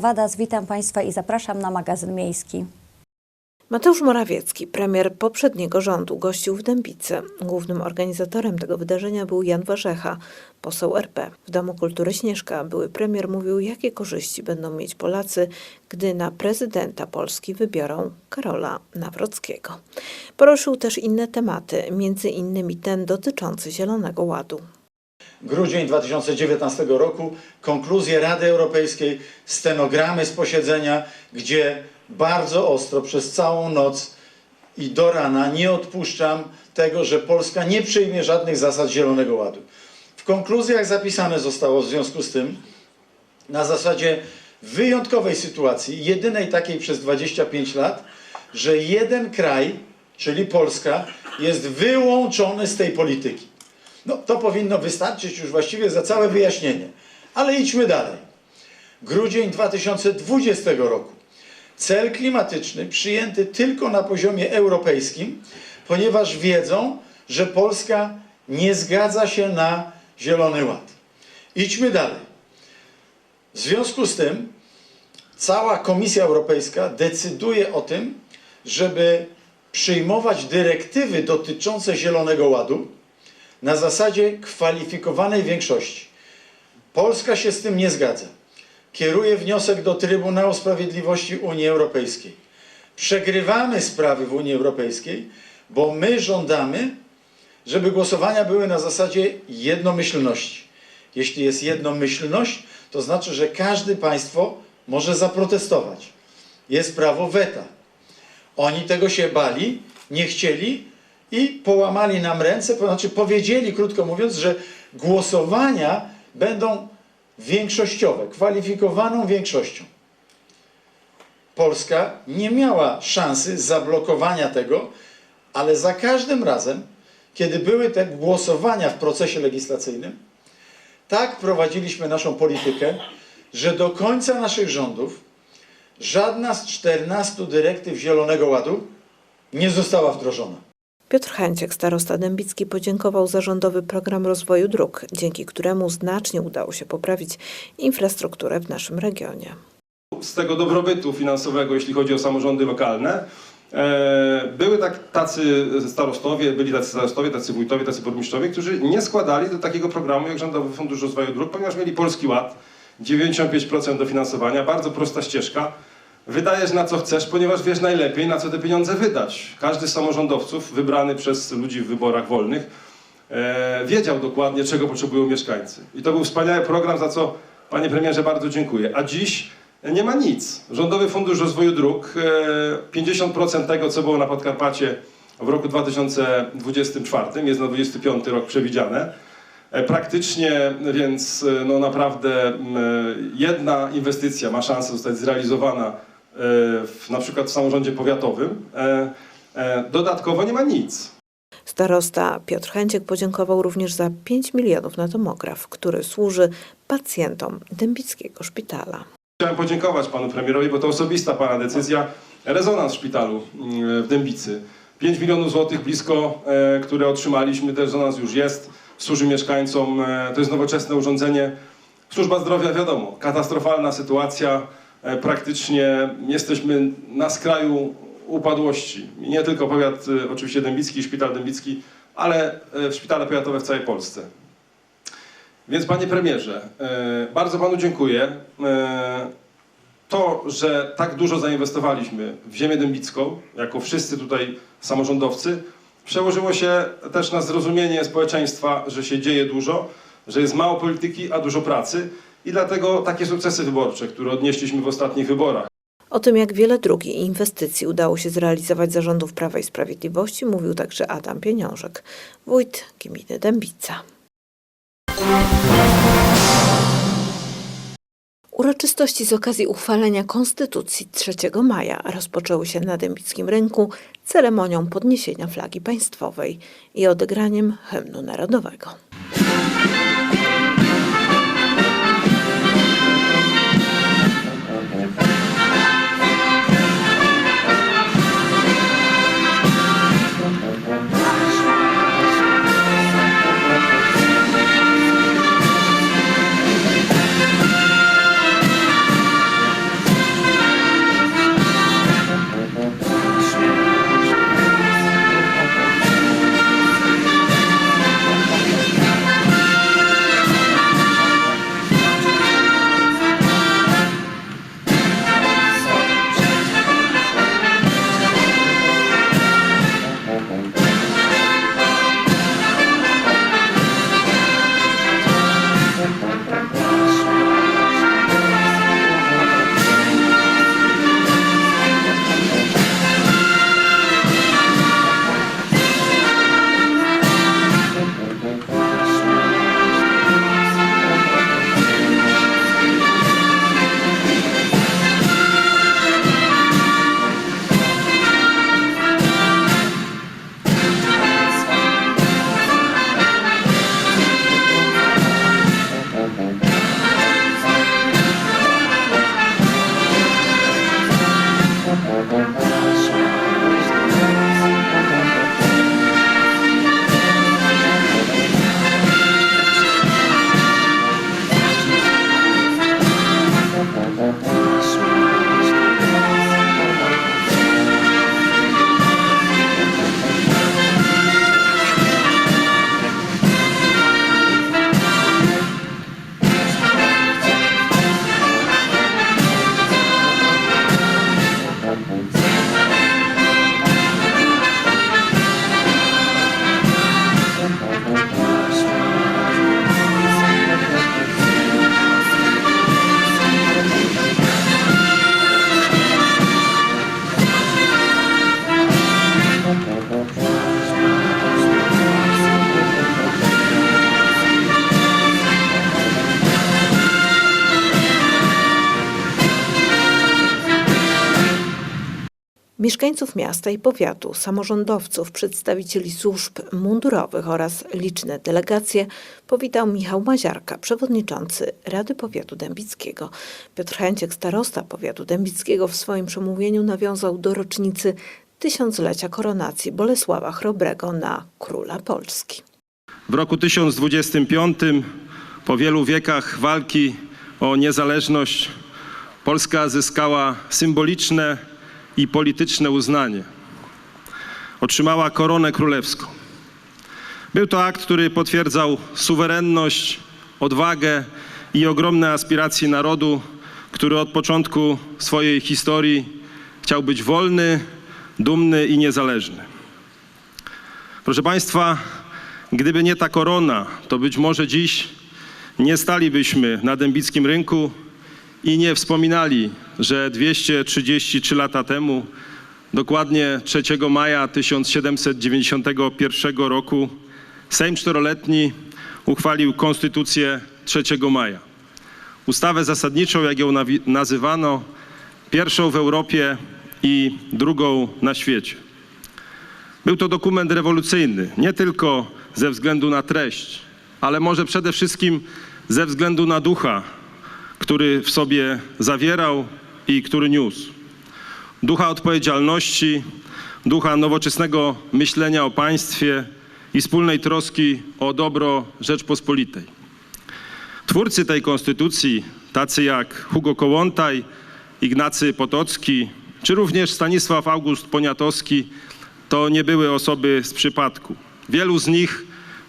Wadas, witam Państwa i zapraszam na magazyn miejski. Mateusz Morawiecki, premier poprzedniego rządu, gościł w Dębicy. Głównym organizatorem tego wydarzenia był Jan Warzecha, poseł RP. W Domu Kultury Śnieżka były premier mówił, jakie korzyści będą mieć Polacy, gdy na prezydenta Polski wybiorą Karola Nawrockiego. Poruszył też inne tematy, między innymi ten dotyczący Zielonego Ładu. Grudzień 2019 roku, konkluzje Rady Europejskiej, stenogramy z posiedzenia, gdzie bardzo ostro przez całą noc i do rana nie odpuszczam tego, że Polska nie przyjmie żadnych zasad Zielonego Ładu. W konkluzjach zapisane zostało w związku z tym na zasadzie wyjątkowej sytuacji, jedynej takiej przez 25 lat, że jeden kraj, czyli Polska, jest wyłączony z tej polityki. No, to powinno wystarczyć już właściwie za całe wyjaśnienie. Ale idźmy dalej. Grudzień 2020 roku. Cel klimatyczny przyjęty tylko na poziomie europejskim, ponieważ wiedzą, że Polska nie zgadza się na Zielony Ład. Idźmy dalej. W związku z tym cała Komisja Europejska decyduje o tym, żeby przyjmować dyrektywy dotyczące Zielonego Ładu na zasadzie kwalifikowanej większości. Polska się z tym nie zgadza. Kieruje wniosek do Trybunału Sprawiedliwości Unii Europejskiej. Przegrywamy sprawy w Unii Europejskiej, bo my żądamy, żeby głosowania były na zasadzie jednomyślności. Jeśli jest jednomyślność, to znaczy, że każde państwo może zaprotestować. Jest prawo weta. Oni tego się bali, nie chcieli i połamali nam ręce, znaczy powiedzieli, krótko mówiąc, że głosowania będą większościowe, kwalifikowaną większością. Polska nie miała szansy zablokowania tego, ale za każdym razem, kiedy były te głosowania w procesie legislacyjnym, tak prowadziliśmy naszą politykę, że do końca naszych rządów żadna z 14 dyrektyw Zielonego Ładu nie została wdrożona. Piotr Chęciek, starosta dębicki, podziękował za rządowy program rozwoju dróg, dzięki któremu znacznie udało się poprawić infrastrukturę w naszym regionie. z tego dobrobytu finansowego, jeśli chodzi o samorządy lokalne. E, Były tak, tacy starostowie, byli tacy starostowie, tacy wójtowie, tacy burmistrzowie, którzy nie składali do takiego programu jak Rządowy Fundusz Rozwoju Dróg, ponieważ mieli Polski Ład, 95% dofinansowania, bardzo prosta ścieżka. Wydajesz na co chcesz, ponieważ wiesz najlepiej, na co te pieniądze wydać. Każdy z samorządowców wybrany przez ludzi w wyborach wolnych e, wiedział dokładnie, czego potrzebują mieszkańcy. I to był wspaniały program, za co panie premierze bardzo dziękuję. A dziś nie ma nic. Rządowy Fundusz Rozwoju Dróg, e, 50% tego, co było na Podkarpacie w roku 2024, jest na 25 rok przewidziane. E, Praktycznie, więc e, no naprawdę e, jedna inwestycja ma szansę zostać zrealizowana w, na przykład w samorządzie powiatowym. E, e, Dodatkowo nie ma nic. Starosta Piotr Chęciek podziękował również za 5 milionów na tomograf, który służy pacjentom Dębickiego Szpitala. Chciałem podziękować panu premierowi, bo to osobista pana decyzja. Rezonans w szpitalu mm, w Dębicy. 5 milionów złotych blisko, e, które otrzymaliśmy, ten rezonans już jest, służy mieszkańcom. To jest nowoczesne urządzenie. Służba zdrowia, wiadomo, katastrofalna sytuacja. E, praktycznie jesteśmy na skraju upadłości. Nie tylko powiat, e, oczywiście dębicki, szpital dębicki, ale e, szpitale powiatowe w całej Polsce. Więc panie premierze, bardzo panu dziękuję. To, że tak dużo zainwestowaliśmy w ziemię dębicką, jako wszyscy tutaj samorządowcy, przełożyło się też na zrozumienie społeczeństwa, że się dzieje dużo, że jest mało polityki, a dużo pracy i dlatego takie sukcesy wyborcze, które odnieśliśmy w ostatnich wyborach. O tym, jak wiele dróg i inwestycji udało się zrealizować za rządów Prawa i Sprawiedliwości, mówił także Adam Pieniążek, wójt gminy Dębica. Uroczystości z okazji uchwalenia Konstytucji 3 maja rozpoczęły się na Dębickim Rynku ceremonią podniesienia flagi państwowej i odegraniem hymnu narodowego. Mieszkańców miasta i powiatu, samorządowców, przedstawicieli służb mundurowych oraz liczne delegacje powitał Michał Maziarka, przewodniczący Rady Powiatu Dębickiego. Piotr Chęciek, starosta powiatu dębickiego w swoim przemówieniu nawiązał do rocznicy tysiąclecia koronacji Bolesława Chrobrego na króla Polski. W roku 1025, po wielu wiekach walki o niezależność, Polska zyskała symboliczne i polityczne uznanie. Otrzymała koronę królewską. Był to akt, który potwierdzał suwerenność, odwagę i ogromne aspiracje narodu, który od początku swojej historii chciał być wolny, dumny i niezależny. Proszę Państwa, gdyby nie ta korona, to być może dziś nie stalibyśmy na dębickim rynku i nie wspominali, że 233 lata temu, dokładnie 3 maja 1791 roku, Sejm Czteroletni uchwalił Konstytucję 3 maja. Ustawę zasadniczą, jak ją nazywano, pierwszą w Europie i drugą na świecie. Był to dokument rewolucyjny, nie tylko ze względu na treść, ale może przede wszystkim ze względu na ducha, który w sobie zawierał i który niósł. Ducha odpowiedzialności, ducha nowoczesnego myślenia o państwie i wspólnej troski o dobro Rzeczpospolitej. Twórcy tej konstytucji, tacy jak Hugo Kołłątaj, Ignacy Potocki, czy również Stanisław August Poniatowski, to nie były osoby z przypadku. Wielu z nich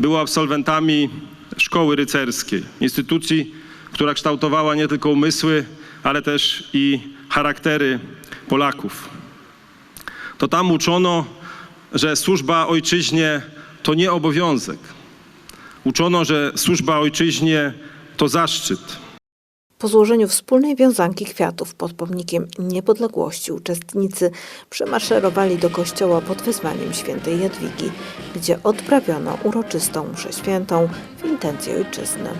było absolwentami szkoły rycerskiej, instytucji, która kształtowała nie tylko umysły, ale też i charaktery Polaków. To tam uczono, że służba ojczyźnie to nie obowiązek. Uczono, że służba ojczyźnie to zaszczyt. Po złożeniu wspólnej wiązanki kwiatów pod pomnikiem niepodległości uczestnicy przemaszerowali do kościoła pod wezwaniem świętej Jadwigi, gdzie odprawiono uroczystą mszę świętą w intencji ojczyzny.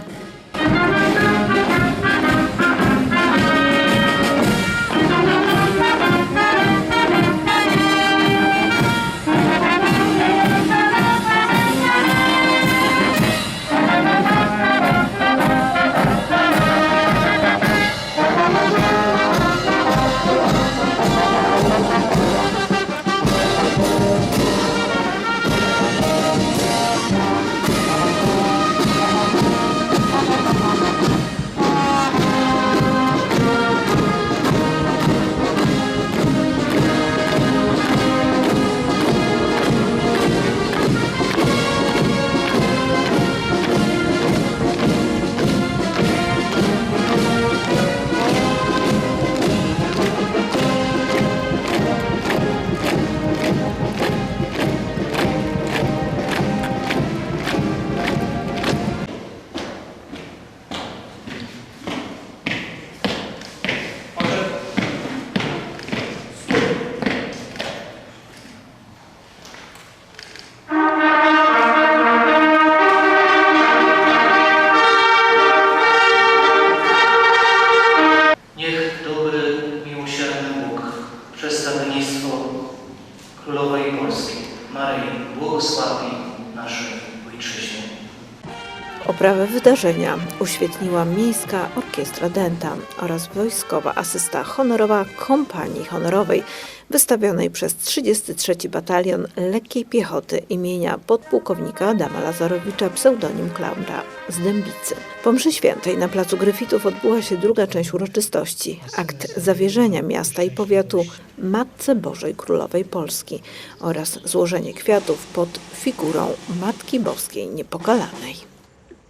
Oprawę wydarzenia uświetniła Miejska Orkiestra Dęta oraz Wojskowa Asysta Honorowa Kompanii Honorowej wystawionej przez 33 Batalion Lekkiej Piechoty imienia podpułkownika Adama Lazarowicza pseudonim Klaura z Dębicy. Po mszy świętej na Placu Gryfitów odbyła się druga część uroczystości, akt zawierzenia miasta i powiatu Matce Bożej Królowej Polski oraz złożenie kwiatów pod figurą Matki Boskiej Niepokalanej.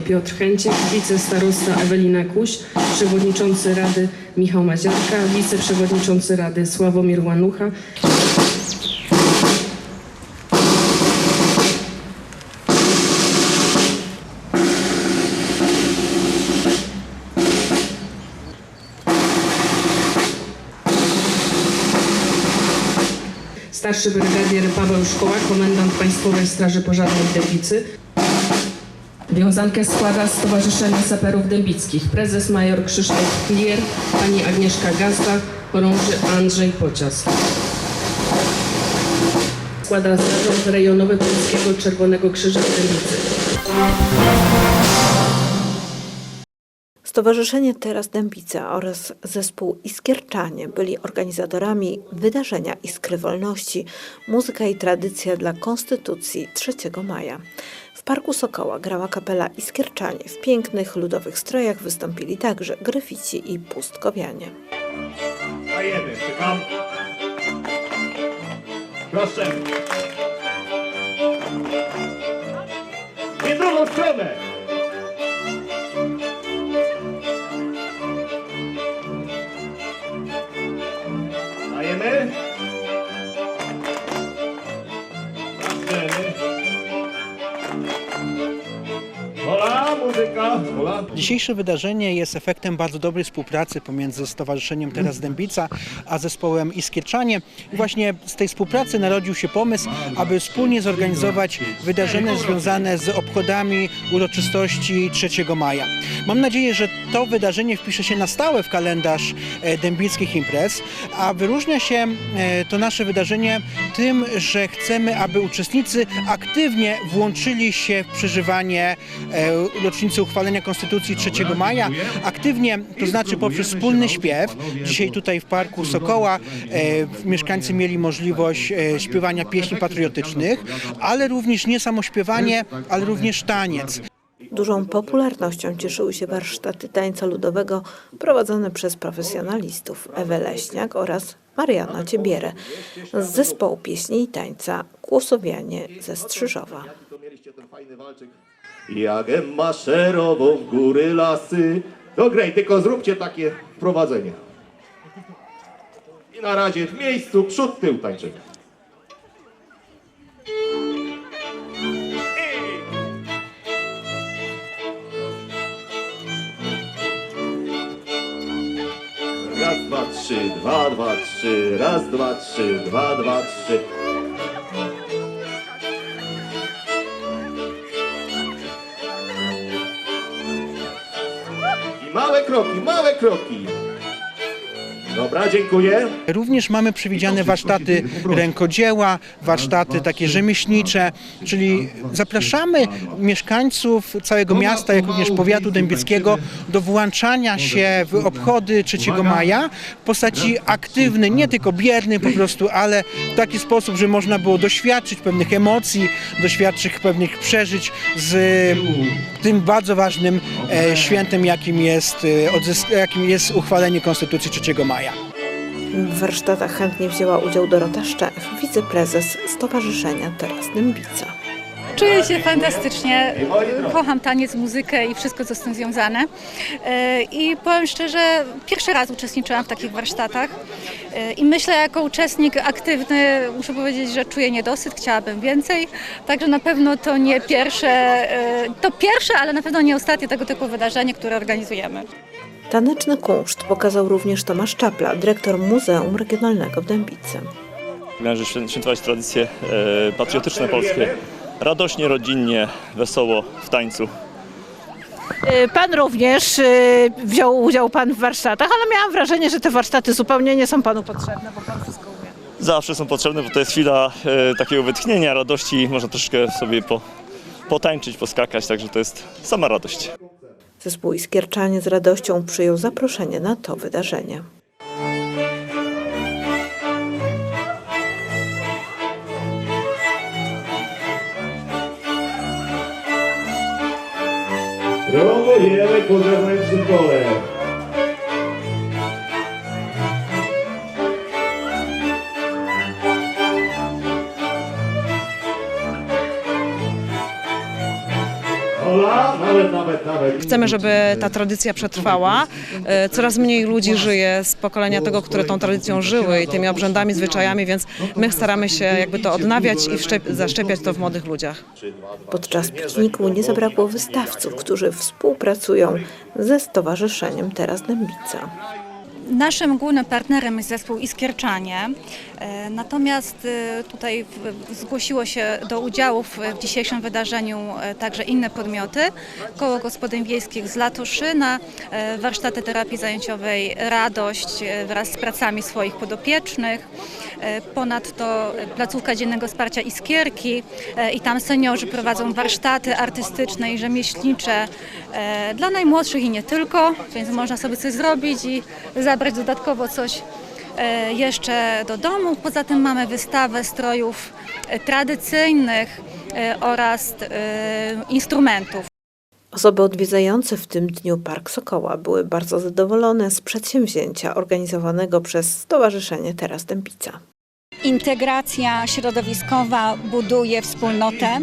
Piotr Chęciek, wicestarosta Ewelina Kuś, przewodniczący Rady Michał Maziarka, wiceprzewodniczący Rady Sławomir Łanucha, starszy brygadier Paweł Szkoła, komendant Państwowej Straży Pożarnej w Dębicy, Wiązankę składa Stowarzyszenie Saperów Dębickich, prezes major Krzysztof Klier, pani Agnieszka Gazda, chorąży Andrzej Pocias. Składa zarząd rejonowy Polskiego Czerwonego Krzyża w Dębicy. Stowarzyszenie Teraz Dębica oraz zespół Iskierczanie byli organizatorami wydarzenia Iskry Wolności Muzyka i Tradycja dla Konstytucji 3 maja. Parku Sokoła grała kapela Iskierczanie. W pięknych ludowych strojach wystąpili także gryfici i pustkowianie. Dajemy, czekam. Proszę. Nie drugą stronę. Dzisiejsze wydarzenie jest efektem bardzo dobrej współpracy pomiędzy Stowarzyszeniem Teraz Dębica a zespołem Iskierczanie. I właśnie z tej współpracy narodził się pomysł, aby wspólnie zorganizować wydarzenie związane z obchodami uroczystości 3 maja. Mam nadzieję, że to wydarzenie wpisze się na stałe w kalendarz e, dębickich imprez, a wyróżnia się e, to nasze wydarzenie tym, że chcemy, aby uczestnicy aktywnie włączyli się w przeżywanie e, rocznicy uchwalenia Konstytucji 3 maja. Aktywnie, to znaczy poprzez wspólny śpiew. Dzisiaj tutaj w Parku Sokoła e, mieszkańcy mieli możliwość e, śpiewania pieśni patriotycznych, ale również nie samo śpiewanie, ale również taniec. Dużą popularnością cieszyły się warsztaty tańca ludowego prowadzone przez profesjonalistów Ewę Leśniak oraz Mariana Ciebierę z zespołu pieśni i tańca Kłosowianie ze Strzyżowa. Jak maszerową w góry lasy. No grej, tylko zróbcie takie wprowadzenie. I na razie w miejscu przód, tył tańczymy. Raz, dwa, trzy, dwa, dwa, trzy, raz, dwa, trzy, dwa, dwa, trzy. Małe kroki, małe kroki. Dobra, dziękuję. Również mamy przewidziane warsztaty rękodzieła, warsztaty takie rzemieślnicze, czyli zapraszamy mieszkańców całego miasta, jak również powiatu dębickiego do włączania się w obchody 3 maja w postaci aktywnej, nie tylko biernej po prostu, ale w taki sposób, że można było doświadczyć pewnych emocji, doświadczyć pewnych przeżyć z tym bardzo ważnym e, świętem, jakim jest, e, jakim jest uchwalenie Konstytucji 3 maja. W warsztatach chętnie wzięła udział Dorota Szczech, wiceprezes Stowarzyszenia Teraz Dębica. Czuję się fantastycznie. Kocham taniec, muzykę i wszystko, co z tym związane. E, I powiem szczerze, pierwszy raz uczestniczyłam w takich warsztatach E, i myślę, jako uczestnik aktywny, muszę powiedzieć, że czuję niedosyt, chciałabym więcej. Także na pewno to nie pierwsze, e, to pierwsze, ale na pewno nie ostatnie tego typu wydarzenie, które organizujemy. Taneczny kunszt pokazał również Tomasz Czapla, dyrektor Muzeum Regionalnego w Dębicy. Należy świę- świętować tradycje e, patriotyczne polskie. Radośnie, rodzinnie, wesoło, w tańcu. Y, Pan również y, wziął udział Pan w warsztatach, ale miałam wrażenie, że te warsztaty zupełnie nie są Panu potrzebne, bo Pan wszystko umie. Zawsze są potrzebne, bo to jest chwila e, takiego wytchnienia, radości. Można troszkę sobie po, potańczyć, poskakać, także to jest sama radość. Zespół Iskierczanie z radością przyjął zaproszenie na to wydarzenie. Promujemy ku zewnętrznym Chcemy, żeby ta tradycja przetrwała. E, Coraz mniej ludzi żyje z pokolenia tego, które tą tradycją żyły i tymi obrzędami, zwyczajami, więc my staramy się jakby to odnawiać i zaszczepiać to w młodych ludziach. Podczas pikniku nie zabrakło wystawców, którzy współpracują ze Stowarzyszeniem Teraz Dębica. Naszym głównym partnerem jest zespół Iskierczanie, e, natomiast e, tutaj zgłosiło się do udziału w dzisiejszym wydarzeniu e, także inne podmioty. Koło Gospodyń Wiejskich z Latoszyna, e, warsztaty terapii zajęciowej Radość wraz z pracami swoich podopiecznych, ponadto placówka dziennego wsparcia Iskierki e, i tam seniorzy prowadzą warsztaty artystyczne i rzemieślnicze e, dla najmłodszych i nie tylko, więc można sobie coś zrobić i zabrać dodatkowo coś e, jeszcze do domu. Poza tym mamy wystawę strojów e, tradycyjnych e, oraz e, instrumentów. Osoby odwiedzające w tym dniu Park Sokoła były bardzo zadowolone z przedsięwzięcia organizowanego przez Stowarzyszenie Teraz Dębica. Integracja środowiskowa buduje wspólnotę,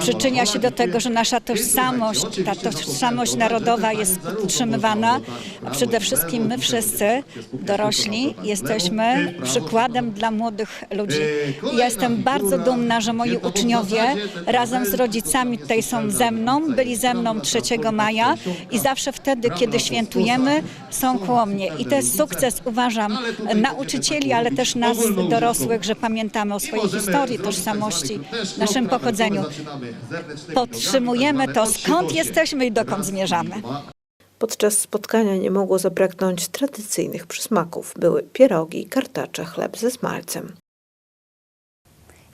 przyczynia się do tego, że nasza tożsamość, ta tożsamość narodowa jest utrzymywana, a przede wszystkim my wszyscy, dorośli, jesteśmy przykładem dla młodych ludzi. Ja jestem bardzo dumna, że moi uczniowie razem z rodzicami tutaj są ze mną, byli ze mną 3 maja i zawsze wtedy, kiedy świętujemy, są koło mnie. I to jest sukces, uważam, nauczycieli, ale też nas dorosłych, że pamiętamy o swojej historii, tożsamości, naszym pochodzeniu. Podtrzymujemy to, skąd jesteśmy i dokąd zmierzamy. Podczas spotkania nie mogło zabraknąć tradycyjnych przysmaków. Były pierogi, kartacze, chleb ze smalcem.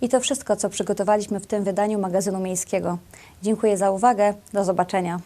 I to wszystko, co przygotowaliśmy w tym wydaniu magazynu miejskiego. Dziękuję za uwagę. Do zobaczenia.